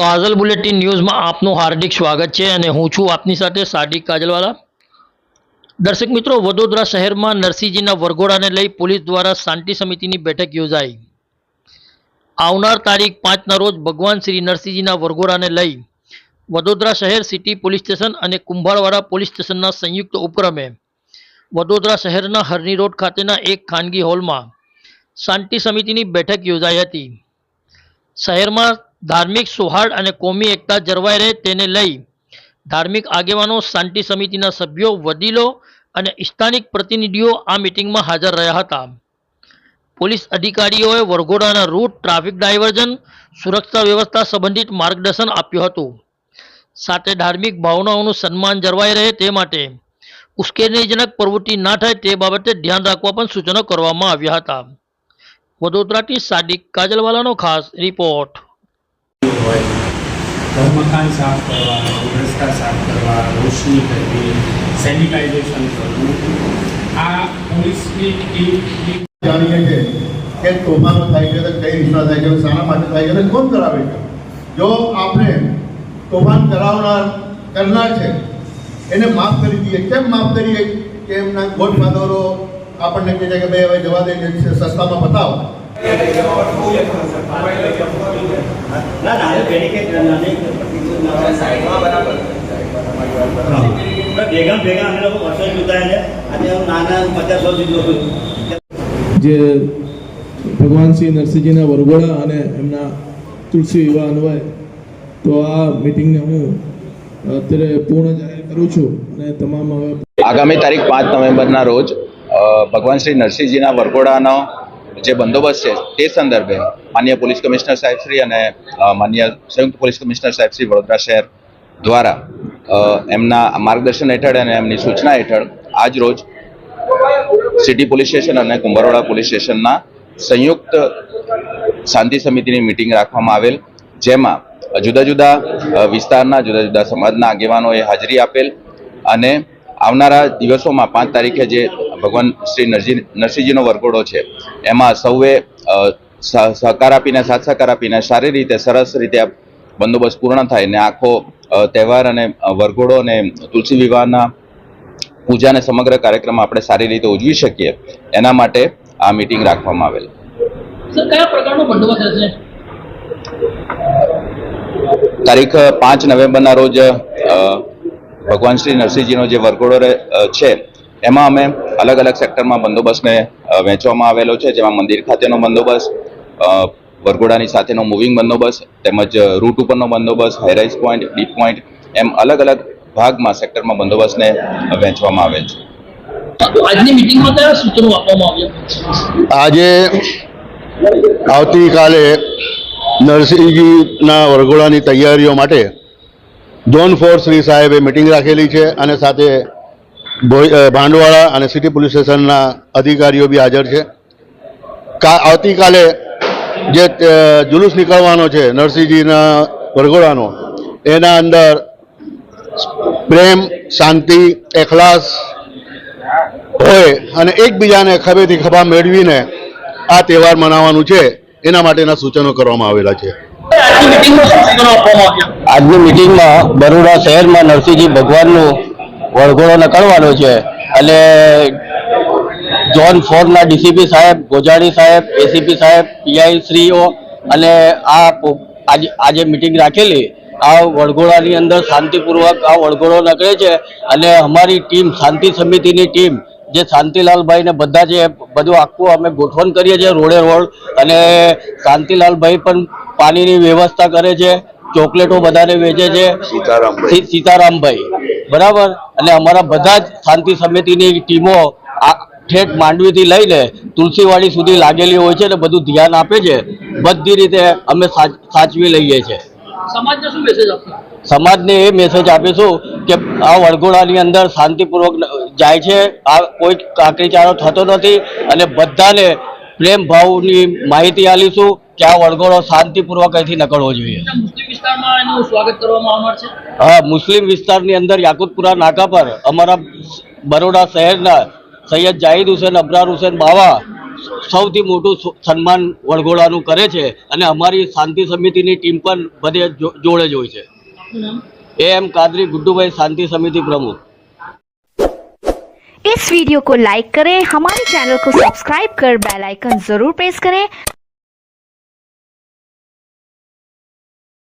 કાજલ bulletin ન્યૂઝમાં આપનું હાર્દિક સ્વાગત છે અને હું છું આપની સાથે સાદિક કાજલવાલા. દર્શક મિત્રો, વડોદરા શહેરમાં નરસિંહજીના વરઘોડાને લઈ પોલીસ દ્વારા શાંતિ સમિતિની બેઠક યોજાઈ. આવનાર તારીખ પાંચના રોજ ભગવાન શ્રી નરસિંહજીના વરઘોડાને લઈ વડોદરા શહેર સિટી પોલીસ સ્ટેશન અને કુંભારવાડા પોલીસ સ્ટેશનના સંયુક્ત ઉપક્રમે વડોદરા શહેરના હરની રોડ ખાતેના એક ખાનગી હોલમાં શાંતિ સમિતિની બેઠક યોજાઈ હતી. શહેરમાં ધાર્મિક સૌહાર્દ અને કોમી એકતા જળવાઈ રહે તેને લઈ ધાર્મિક આગેવાનો શાંતિ સમિતિના સભ્યો, વડીલો અને સ્થાનિક પ્રતિનિધિઓ આ મિટિંગમાં હાજર રહ્યા હતા. પોલીસ અધિકારીઓએ વરઘોડાના રૂટ, ટ્રાફિક ડાયવર્ઝન, સુરક્ષા વ્યવસ્થા સંબંધિત માર્ગદર્શન આપ્યું હતું. સાથે ધાર્મિક ભાવનાઓનું સન્માન જળવાઈ રહે તે માટે ઉશ્કેરણીજનક પ્રવૃત્તિ ના થાય તે બાબતે ધ્યાન રાખવા પણ સૂચનો કરવામાં આવ્યા હતા. વડોદરાથી સાદિક કાજલવાલાનો ખાસ રિપોર્ટ. હોય. ઘર મકાન સાફ કરવા રસ્તા સાફ કરવા, રોશની કરવી સેનિટાઇઝેશન કરવું. આ પોલીસની ટીમ જાણીએ છીએ કે તોફાનો થાય છે તો કઈ રીતના થાય છે શાના માટે થાય છે કોણ કરાવે છે? જો આપણે તોફાન કરાવનાર કરનાર છે, એને માફ કરી દઈએ. કેમ માફ કરીએ? કે એમના ગોડફાધરો આપણને કહે છે કે ભાઈ હવે જવા દે સસ્તામાં બતાવો ના ના એ બેરિકેડ નહીં સાઈડમાં બરાબર. ભેગા ભેગા અમે લોકો વર્ષો જુદા છે. આજે હું નાના પચાસ વર્ષ જુદો જે ભગવાન શ્રી નરસિંહજીના વરઘોડા અને એમના તુલસી વિવાહ અન્વયે તો આ મિટિંગને હું અત્યારે પૂર્ણ જાહેર કરું છું અને તમામ આગામી તારીખ પાંચ નવેમ્બરના રોજ ભગવાન શ્રી નરસિંહજીના વરઘોડાનો જે બંદોબસ્ત છે, તે સંદર્ભે માન્ય પોલીસ કમિશનર સાહેબશ્રી અને માન્ય સંયુક્ત પોલીસ કમિશનર સાહેબશ્રી વડોદરા શહેર દ્વારા એમના માર્ગદર્શન હેઠળ અને એમની સૂચના હેઠળ આજ સિટી પોલીસ સ્ટેશન અને કુંભારવાડા પોલીસ સ્ટેશનના સંયુક્ત શાંતિ સમિતિની મિટિંગ રાખવામાં આવેલ, જેમાં જુદા જુદા વિસ્તારના જુદા જુદા સમાજના આગેવાનોએ હાજરી આપેલ અને આવનારા દિવસોમાં પાંચ તારીખે જે ભગવાન શ્રી નરસિંહ નરસિંહજીનો વરઘોડો છે. એમાં સૌએ સહકાર આપીને સાથ સહકાર આપીને સારી રીતે સરસ રીતે બંદોબસ્ત પૂર્ણ થાય ને આખો તહેવાર અને વરઘોડો અને તુલસી વિવાહના પૂજાને સમગ્ર કાર્યક્રમ આપણે સારી રીતે ઉજવી શકીએ એના માટે આ મિટિંગ રાખવામાં આવેલ. તારીખ પાંચ નવેમ્બરના રોજ ભગવાન શ્રી નરસિંહજીનો જે વરઘોડો છે એમાં અમે અલગ અલગ સેક્ટરમાં બંદોબસ્તને વહેંચવામાં આવેલો છે. જેમાં મંદિર ખાતેનો બંદોબસ્ત વરઘોડાની સાથેનો મૂવિંગ બંદોબસ્ત તેમજ રૂટ ઉપરનો બંદોબસ્ત high rise point deep point એમ અલગ અલગ ભાગમાં સેક્ટરમાં બંદોબસ્તને વહેંચવામાં આવેલ છે. આજની મિટિંગમાં કયા સૂચનો આપવામાં આવ્યા? આજે આવતીકાલે નરસિંહજીના વરઘોડાની તૈયારીઓ માટે ઝોન ફોર શ્રી સાહેબે મિટિંગ રાખેલી છે અને સાથે ભાંડવાળા અને સિટી પોલીસ સ્ટેશનના અધિકારીઓ બી હાજર છે. કા આવતીકાલે જે જુલુસ નીકળવાનો છે નરસિંહજીના વરઘોડાનો એના અંદર પ્રેમ શાંતિ એખલાસ હોય અને એકબીજાને ખભેથી ખભા મેળવીને આ તહેવાર મનાવવાનું છે એના માટેના સૂચનો કરવામાં આવેલા છે. આજની મિટિંગમાં બરોડા શહેરમાં નરસિંહજી ભગવાનનું વરઘોડો કરવાનો છે. અને ઝોન ફોરના ડીસીપી સાહેબ ગોજાણી સાહેબ એસીપી સાહેબ પીઆઈ શ્રીઓ અને આ આજે આજે મિટિંગ રાખેલી. આ વળઘોડાની અંદર શાંતિપૂર્વક આ વળઘોડો નીકળે છે અને અમારી ટીમ શાંતિ સમિતિની ટીમ જે શાંતિલાલભાઈ ને બધા જે બધું આખું અમે ગોઠવણ કરીએ છીએ રોડે રોડ અને શાંતિલાલભાઈ પણ પાણીની વ્યવસ્થા કરે છે ચોકલેટો બધાને વેચે છે. સીતારામભાઈ. બરાબર? અને અમારા બધા જ શાંતિ સમિતિની ટીમો આ ઠેઠ માંડવીથી લઈને તુલસીવાડી સુધી લાગેલી હોય છે અને બધું ધ્યાન આપે છે. બધી રીતે અમે સાચ- સાચવી લઈએ છીએ સમાજને શું મેસેજ આપશો? સમાજને એ મેસેજ આપીશું કે આ વરઘોડાની અંદર શાંતિપૂર્વક જાય છે. આ કોઈ કાકરીચારો થતો નથી અને બધાને પ્રેમ ભાવની માહિતી આલીશું કે આ વરઘોડો શાંતિપૂર્વક અહીંથી નીકળવો જોઈએ મુસ્લિમ વિસ્તારમાં એનું સ્વાગત કરવામાં આવનાર છે હા મુસ્લિમ વિસ્તારની અંદર યાકુતપુરા નાકા પર અમારા બરોડા શહેરના સૈયદ જાહિદ હુસેન અબરાર હુસેન બાવા સૌથી મોટું સ- સન્માન વડઘોડાનું કરે છે અને અમારી શાંતિ સમિતિની ટીમ પણ બધે જો- જોડે જ હોય છે એ એમ કાદરી ગુડ્ડુભાઈ શાંતિ સમિતિ प्रमुख इस वीडियो को लाइक करें हमारे चैनल को सब्सक्राइब कर बेल आइकन जरूर प्रेस करें